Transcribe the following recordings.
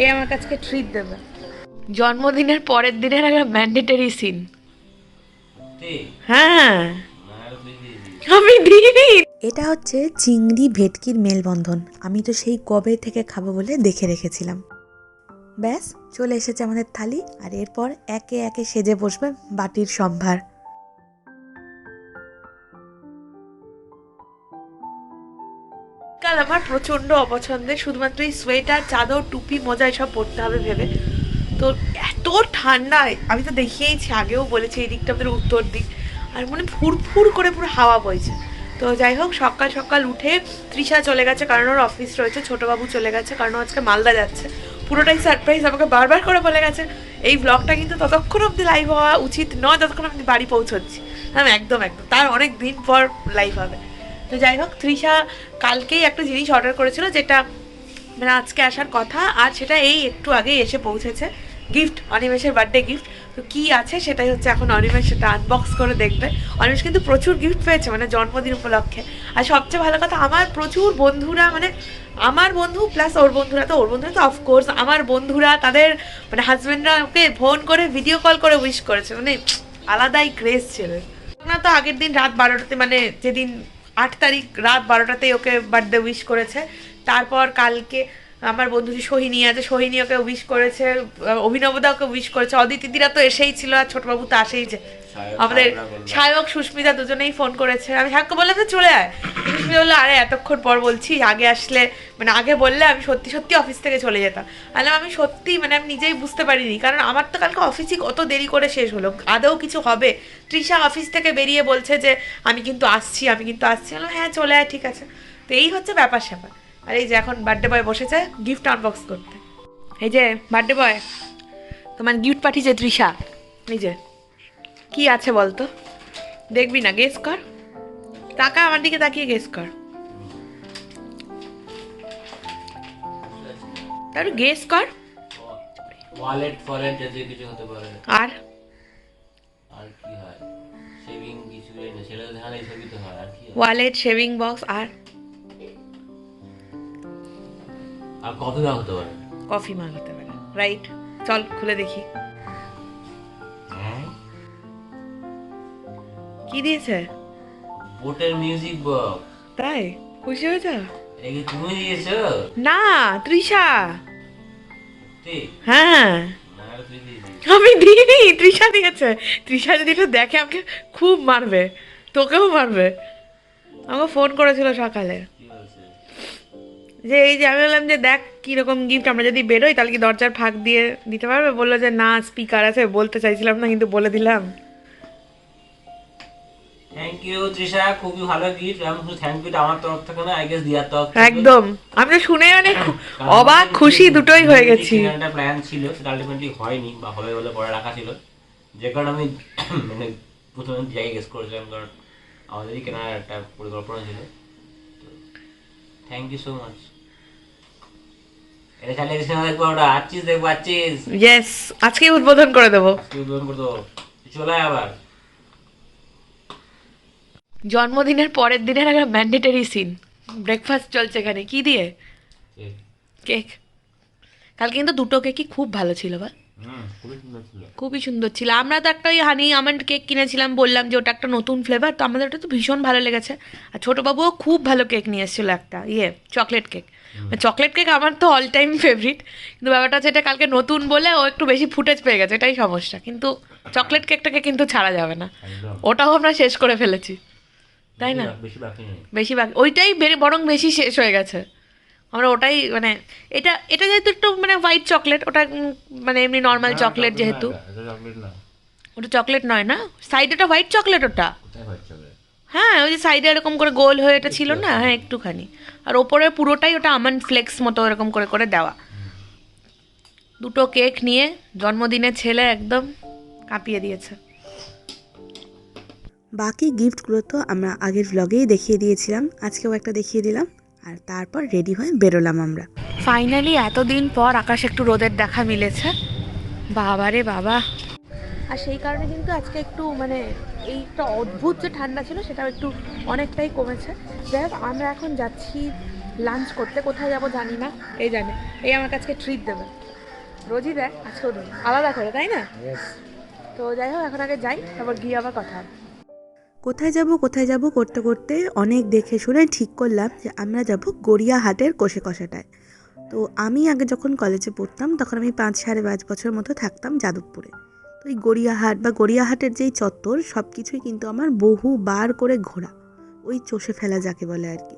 এই আমার কাছকে ট্রিট দেবে। জন্মদিনের পরের দিনের একটা ম্যান্ডেটরি সিন হ্যাঁ। আমি দিইনি। এটা হচ্ছে চিংড়ি ভেটকির মেলবন্ধন। আমি তো সেই কবে থেকে খাব বলে দেখে রেখেছিলাম। ব্যাস চলে এসেছে আমাদের থালি আর এরপর একে একে সেজে বসবে বাটির সম্ভার। কাল আমার প্রচণ্ড অপছন্দের শুধুমাত্র এই সোয়েটার, চাদর, টুপি, মোজা এসব পরতে হবে ভেবে। তো এত ঠান্ডায়, আমি তো দেখিয়েইছি, আগেও বলেছি, এই দিকটা আমাদের উত্তর দিক। আর মানে ফুরফুর করে পুরো হাওয়া বইছে। তো যাই হোক, সকাল সকাল উঠে তৃষা চলে গেছে, কারণ ওর অফিস রয়েছে, ছোটবাবু চলে গেছে, কারণ আজকে মালদা যাচ্ছে। পুরোটাই সারপ্রাইজ আমাকে বারবার করে বলে গেছে, এই ব্লগটা কিন্তু ততক্ষণ অবধি লাইভ হওয়া উচিত নয়, যতক্ষণ আমি বাড়ি পৌঁছচ্ছি। হ্যাঁ একদম একদম, তার অনেক দিন পর লাইভ হবে। তো যাই হোক, তৃষা কালকেই একটা জিনিস অর্ডার করেছিল যেটা মানে আজকে আসার কথা, আর সেটা এই একটু আগে এসে পৌঁছেছে। গিফট অনিমেষের বার্থডে গিফট তো কি আছে সেটাই হচ্ছে এখন অনিমেষ সেটা আনবক্স করে দেখবে। অনিমেষ কিন্তু প্রচুর গিফট পেয়েছে মানে জন্মদিন উপলক্ষে। আর সবচেয়ে ভালো কথা, আমার প্রচুর বন্ধুরা মানে আমার বন্ধু প্লাস ওর বন্ধুরা, তো ওর বন্ধুরা তো অফকোর্স আমার বন্ধুরা, তাদের মানে হাজব্যান্ডরা ওকে ফোন করে ভিডিও কল করে উইশ করেছে। মানে আলাদাই ক্রেজ ছিল। না তো আগের দিন রাত বারোটাতে মানে যেদিন আট তারিখ রাত বারোটাতেই ওকে বার্থডে উইশ করেছে। তারপর কালকে আমার বন্ধু যে সোহিনী আছে সোহিনী ওকে উইশ করেছে অভিনবদা ওকে উইশ করেছে। অদিতিদিরা তো এসেই ছিল আর ছোটবাবু তো আসেই যে। আমাদের সায়ক সুস্মিতা দুজনেই ফোন করেছে। আমি হ্যাঁ বললাম যে চলে আয়। সুস্মিতা বলল আরে এতক্ষণ পর বলছি আগে আসলে মানে আগে বললে আমি সত্যি সত্যি অফিস থেকে চলে যেতাম। আলাম আমি সত্যি মানে আমি নিজেই বুঝতে পারিনি কারণ আমার তো কালকে অফিসই কত দেরি করে শেষ হলো আদৌ কিছু হবে? তৃষা অফিস থেকে বেরিয়ে বলছে যে আমি কিন্তু আসছি আমি কিন্তু আসছি। বললাম হ্যাঁ চলে আয় ঠিক আছে। তো এই হচ্ছে ব্যাপার স্যাপার আর এই যে এখন বার্থডে বয় বসেছে গিফট আনবক্স করতে। এই যে বার্থডে বয় তোমার গিফট পাঠিয়েছে তৃষা। এই যে কি আছে বলতো? দেখবি না গেস কর। তাকা আমার দিকে তাকিয়ে গেস কর। তার গেস কর। ওয়ালেট ফলেট জাতীয় কিছু হতে পারে। আর? আর কি হয়? সেভিং কিছু সেটা ধান এইসবই তো হয় আর কি ওয়ালেট শেভিং বক্স আর? আর হতে পারে। কফি মাগ হতে পারে। রাইট চল খুলে দেখি। হ্যাঁ? কি দিয়েছে? বোটের মিউজিক বক্স তাই? খুশি হয়েছে? কি তুমি দিয়েছ? না তৃষা। হ্যাঁ। আমি দিইনি তৃষা দিয়েছে। তৃষা যদি এটা দেখে আমাকে খুব মারবে। তোকেও মারবে। আমাকে ফোন করেছিল সকালে। যে এই যে আমি বললাম যে দেখ কীরকম গিফট আমরা যদি বেরোই তাহলে কি দরজার ফাঁক দিয়ে দিতে পারবে? বলল যে না স্পিকার আছে বলতে চাইছিলাম না কিন্তু বলে দিলাম। থ্যাংক ইউ তৃষা খুবই ভালো গিফট আমি শুধু থ্যাংক ইউটা আমার তরফ থেকে না আই গেস দিয়ার তরফ একদম। আমি তো শুনে মানে অবাক আমাদের খুশি দুটোই হয়ে গেছি। একটা প্ল্যান ছিল সেটা আলটিমেটলি হয়নি বা হবে বলে পরে রাখা ছিল। যে কারণে আমি মানে প্রথমে জায়গায় গেস করেছিলাম কারণ আমাদেরই কেনার একটা পরিকল্পনা ছিল। থ্যাংক ইউ সো মাচ এটা চালিয়ে না দেখব আমরা আছিস দেখব আছিস ইয়েস আজকেই উদ্বোধন করে দেবো। আজকে উদ্বোধন করে দেবো। চলে আবার। জন্মদিনের পরের দিনের একটা ম্যান্ডেটরি সিন ব্রেকফাস্ট চলছে এখানে কি দিয়ে? কেক কালকে কিন্তু দুটো কেকই খুব ভালো ছিল বা? খুবই সুন্দর ছিল। আমরা তো একটা ওই হানি আমন্ড কেক কিনেছিলাম বললাম যে ওটা একটা নতুন ফ্লেভার তো আমাদের ওটা তো ভীষণ ভালো লেগেছে। আর ছোটোবাবুও খুব ভালো কেক নিয়ে এসেছিল একটা ইয়ে চকলেট কেক চকলেট কেক আমার তো অল টাইম ফেভারিট কিন্তু ব্যাপারটা হচ্ছে এটা কালকে নতুন বলে ও একটু বেশি ফুটেজ পেয়ে গেছে এটাই সমস্যা। কিন্তু চকলেট কেকটাকে কিন্তু ছাড়া যাবে না। ওটাও আমরা শেষ করে ফেলেছি। তাই না? বেশি- বাকি ওইটাই বরং বেশি শেষ হয়ে গেছে। আমরা ওটাই মানে এটা এটা যেহেতু একটু মানে হোয়াইট চকলেট ওটা মানে এমনি নর্মাল চকলেট যেহেতু। ওটা চকলেট নয় না? সাইডে ওটা হোয়াইট চকলেট ওটা? কোথায় হোয়াইট চকলেট হ্যাঁ ওই যে সাইডে এরকম করে গোল হয়ে এটা ছিল না? হ্যাঁ একটুখানি। আর ওপরে পুরোটাই ওটা আমন্ড ফ্লেক্স মতো এরকম করে করে দেওয়া। দুটো কেক নিয়ে জন্মদিনের ছেলে একদম কাঁপিয়ে দিয়েছে। বাকি গিফটগুলো তো আমরা আগের ভ্লগেই দেখিয়ে দিয়েছিলাম আজকেও একটা দেখিয়ে দিলাম। আর তারপর রেডি হয়ে বেরোলাম আমরা। ফাইনালি এতদিন পর আকাশ একটু রোদের দেখা মিলেছে। বাবা রে বাবা। আর সেই কারণে কিন্তু আজকে একটু মানে এইটা অদ্ভুত যে ঠান্ডা ছিল সেটাও একটু অনেকটাই কমেছে। যাই হোক আমরা এখন যাচ্ছি লাঞ্চ করতে। কোথায় যাব জানি না। এই জানে এই আমার কাছে ট্রিট দেবে। রোজই দেয় আজকেও দেয়। আলাদা করে তাই না? তো যাই হোক এখন আগে যাই তারপর গিয়ে আবার কথা হবে। কোথায় যাব কোথায় যাব করতে করতে অনেক দেখে শুনে ঠিক করলাম যে আমরা যাব গড়িয়াহাটের কষে কষাটায়। তো আমি আগে যখন কলেজে পড়তাম তখন আমি পাঁচ সাড়ে পাঁচ বছর মতো থাকতাম যাদবপুরে। তো এই গড়িয়াহাট বা গড়িয়াহাটের যেই চত্বর সব কিছুই কিন্তু আমার বহু বার করে ঘোরা। ওই চষে ফেলা যাকে বলে আর কি।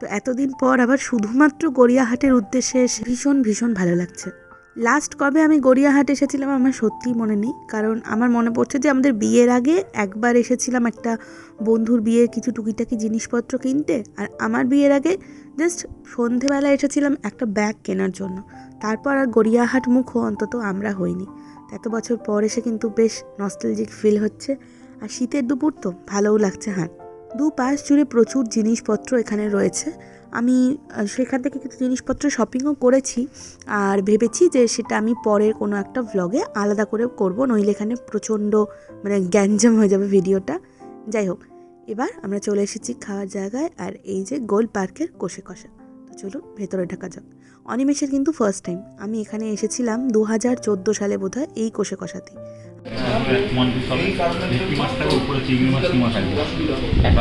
তো এতদিন পর আবার শুধুমাত্র গড়িয়াহাটের উদ্দেশ্যে ভীষণ ভীষণ ভালো লাগছে। লাস্ট কবে আমি গড়িয়াহাট এসেছিলাম আমার সত্যিই মনে নেই। কারণ আমার মনে পড়ছে যে আমাদের বিয়ের আগে একবার এসেছিলাম একটা বন্ধুর বিয়ের কিছু টুকিটাকি জিনিসপত্র কিনতে। আর আমার বিয়ের আগে জাস্ট সন্ধেবেলা এসেছিলাম একটা ব্যাগ কেনার জন্য। তারপর আর গড়িয়াহাট মুখও অন্তত আমরা হইনি। এত বছর পর এসে কিন্তু বেশ নস্টালজিক ফিল হচ্ছে। আর শীতের দুপুর তো ভালোও লাগছে হাট দু পাশ জুড়ে প্রচুর জিনিসপত্র এখানে রয়েছে। আমি সেখান থেকে কিছু জিনিসপত্র শপিংও করেছি। আর ভেবেছি যে সেটা আমি পরের কোনো একটা ভ্লগে আলাদা করে করব নইলে এখানে প্রচণ্ড মানে গ্যাঞ্জাম হয়ে যাবে ভিডিওটা। যাই হোক এবার আমরা চলে এসেছি খাওয়ার জায়গায় আর এই যে গোল পার্কের কষে কষা। তো চলুন ভেতরে ঢাকা যাক। অনিমেষের কিন্তু ফার্স্ট টাইম আমি এখানে এসেছিলাম দু হাজার চোদ্দ সালে বোধহয় এই কষে কষাতে।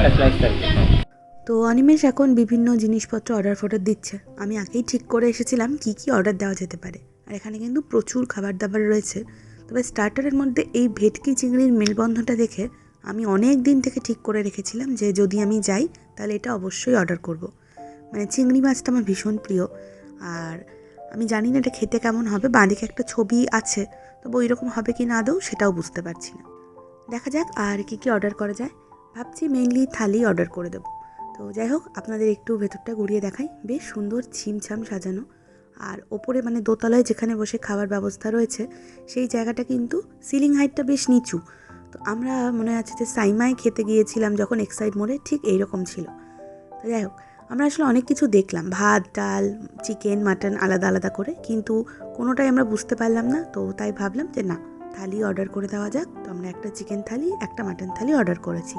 একটা তো অনিমেষ এখন বিভিন্ন জিনিসপত্র অর্ডার ফর্ডার দিচ্ছে। আমি আগেই ঠিক করে এসেছিলাম কি কি অর্ডার দেওয়া যেতে পারে। আর এখানে কিন্তু প্রচুর খাবার দাবার রয়েছে। তবে স্টার্টারের মধ্যে এই ভেটকি চিংড়ির মেলবন্ধনটা দেখে আমি অনেক দিন থেকে ঠিক করে রেখেছিলাম যে যদি আমি যাই, তাহলে এটা অবশ্যই অর্ডার করব। মানে চিংড়ি মাছটা আমার ভীষণ প্রিয়। আর আমি জানি না এটা খেতে কেমন হবে, বাঁদিকে একটা ছবি আছে, তবে ওই রকম হবে কি না আদৌ সেটাও বুঝতে পারছি না। দেখা যাক আর কি কি অর্ডার করা যায়। ভাবছি মেইনলি থালি অর্ডার করে দেবো। তো যাই হোক, আপনাদের একটু ভেতরটা ঘুরিয়ে দেখাই। বেশ সুন্দর ছিমছাম সাজানো। আর ওপরে মানে দোতলায় যেখানে বসে খাওয়ার ব্যবস্থা রয়েছে, সেই জায়গাটা কিন্তু সিলিং হাইটটা বেশ নিচু। তো আমরা মনে আছে যে সাইমায় খেতে গিয়েছিলাম যখন এক্সাইড মোড়ে, ঠিক এইরকম ছিল। তো যাই হোক, আমরা আসলে অনেক কিছু দেখলাম। ভাত, ডাল, চিকেন, মাটন আলাদা আলাদা করে, কিন্তু কোনোটাই আমরা বুঝতে পারলাম না। তো তাই ভাবলাম যে না, থালি অর্ডার করে দেওয়া যাক। তো আমরা একটা চিকেন থালি, একটা মাটন থালি অর্ডার করেছি।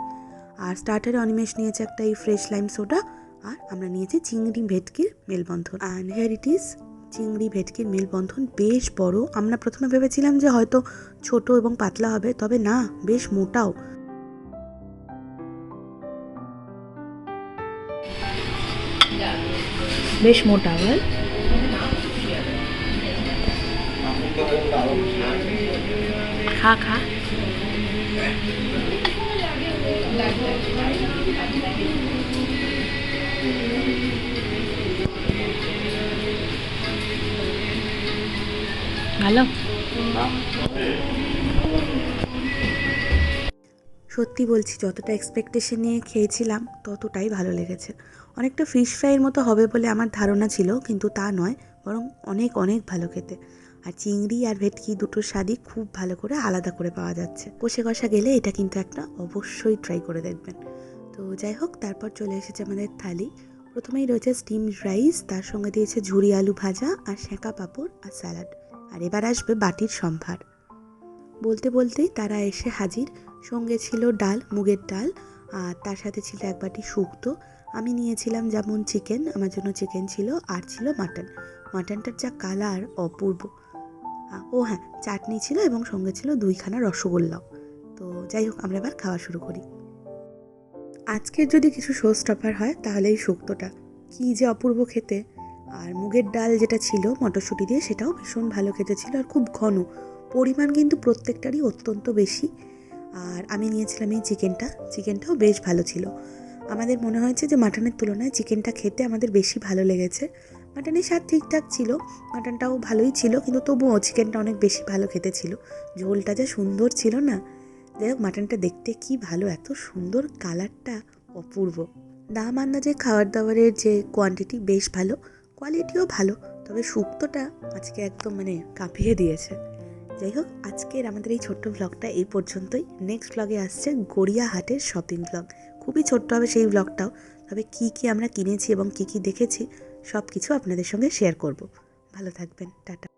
আর স্টার্টারে অনিমেষ নিয়েছে একটা এই ফ্রেশ লাইম সোডা আর আমরা নিয়েছি চিংড়ি ভেটকির মেলবন্ধন। অ্যান্ড হেয়ার ইট ইজ চিংড়ি ভেটকির মেলবন্ধন বেশ বড়। আমরা প্রথমে ভেবেছিলাম যে হয়তো ছোট এবং পাতলা হবে তবে না বেশ মোটাও। বেশ মোটা বল। খা খা। সত্যি বলছি, যতটা এক্সপেকটেশন নিয়ে খেয়েছিলাম, ততটাই ভালো লেগেছে। অনেকটা ফিশ ফ্রাইয়ের মতো হবে বলে আমার ধারণা ছিল, কিন্তু তা নয়, বরং অনেক অনেক ভালো খেতে। আর চিংড়ি আর ভেটকি দুটোর স্বাদই খুব ভালো করে আলাদা করে পাওয়া যাচ্ছে। কষে কষা গেলে এটা কিন্তু একটা অবশ্যই ট্রাই করে দেখবেন। তো যাই হোক, তারপর চলে এসেছে আমাদের থালি। প্রথমেই রয়েছে স্টিম রাইস তার সঙ্গে দিয়েছে ঝুরি আলু ভাজা আর সেঁকা পাঁপড় আর স্যালাড আর এবার আসবে বাটির সম্ভার। বলতে বলতেই তারা এসে হাজির। সঙ্গে ছিল ডাল, মুগের ডাল, আর তার সাথে ছিল এক বাটি শুক্তো। আমি নিয়েছিলাম যেমন চিকেন আমার জন্য চিকেন ছিল, আর ছিল মাটন মাটনটার যা কালার অপূর্ব। ও হ্যাঁ চাটনি ছিল এবং সঙ্গে ছিল দুইখানা রসগোল্লাও। তো যাই হোক, আমরা এবার খাওয়া শুরু করি। আজকের যদি কিছু শো স্টপার হয়, তাহলে এই শুক্তোটা। কী যে অপূর্ব খেতে। আর মুগের ডাল যেটা ছিল, মটরশুঁটি দিয়ে, সেটাও ভীষণ ভালো খেতে ছিল আর খুব ঘন। পরিমাণ কিন্তু প্রত্যেকটারই অত্যন্ত বেশি। আর আমি নিয়েছিলাম এই চিকেনটা। চিকেনটাও বেশ ভালো ছিল। আমাদের মনে হয়েছে যে, মাটনের তুলনায় চিকেনটা খেতে আমাদের বেশি ভালো লেগেছে। মাটনের স্বাদ ঠিকঠাক ছিল, মাটনটাও ভালোই ছিল, কিন্তু তবুও চিকেনটা অনেক বেশি ভালো খেতে ছিল। ঝোলটা যা সুন্দর ছিল না। যাই হোক, মাটনটা দেখতে কি ভালো, এত সুন্দর কালারটা অপূর্ব। দাম আন্দাজে খাবার দাবারের যে কোয়ান্টিটি বেশ ভালো কোয়ালিটিও ভালো, তবে শুক্তোটা আজকে একদম মানে কাঁপিয়ে দিয়েছে। যাই হোক, আজকের আমাদের এই ছোট্ট ব্লগটা এই পর্যন্তই। নেক্সট ব্লগে আসছে গড়িয়াহাটের শপিং ব্লগ খুবই ছোট্ট হবে সেই ব্লগটাও তবে কি কি আমরা কিনেছি এবং কি কি দেখেছি সব কিছু আপনাদের সঙ্গে শেয়ার করব। ভালো থাকবেন টাটা।